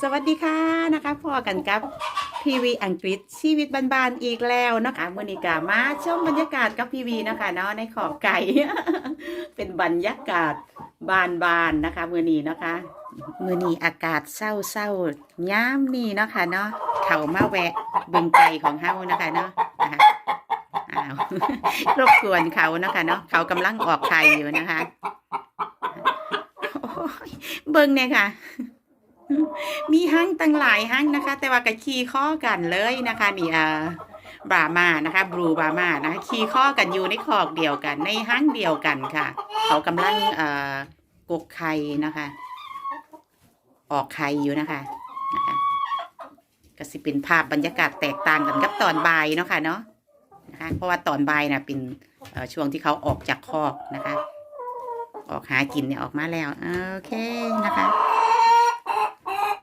สวัสดีค่ะนะคะพอกันกับพีวีอังกฤษชีวิตบานๆอีกแล้วนะคะมื่อนี้กามาชมบรรยากาศกับพีวีนะคะเนาะในขอบไก่ เป็นบรรยากาศบานๆนะคะมื่อนี้นะคะมื่อนี้อากาศเศร้าๆย้ำนี่เนาะค่ะเนาะเขามาแวะเบึงไก่ของเฮานะคะเนาะอ้าวรบกวนเขานะคะเนาะเขากำลังออกไข่อยู่นะคะเบิ่งเนี่ยค่ะ มีห้างตั้งหลายห้างนะคะ แต่ว่ากับคีข้อกันเลยนะคะ นี่อ่าบามานะคะบลูบามานะคะคีข้อกันอยู่ในคอกเดียวกัน ในห้างเดียวกันค่ะ เขากำลังเอ่อกกไข่นะคะ ออกไข่อยู่นะคะนะคะก็สิเป็นภาพบรรยากาศแตกต่างกันกับตอนบ่ายเนาะค่ะเนาะนะคะ เพราะว่าตอนบ่ายนะเป็นช่วงที่เขาออกจากคอกนะคะ ออกหากินเนี่ยออกมาแล้วโอเคนะคะ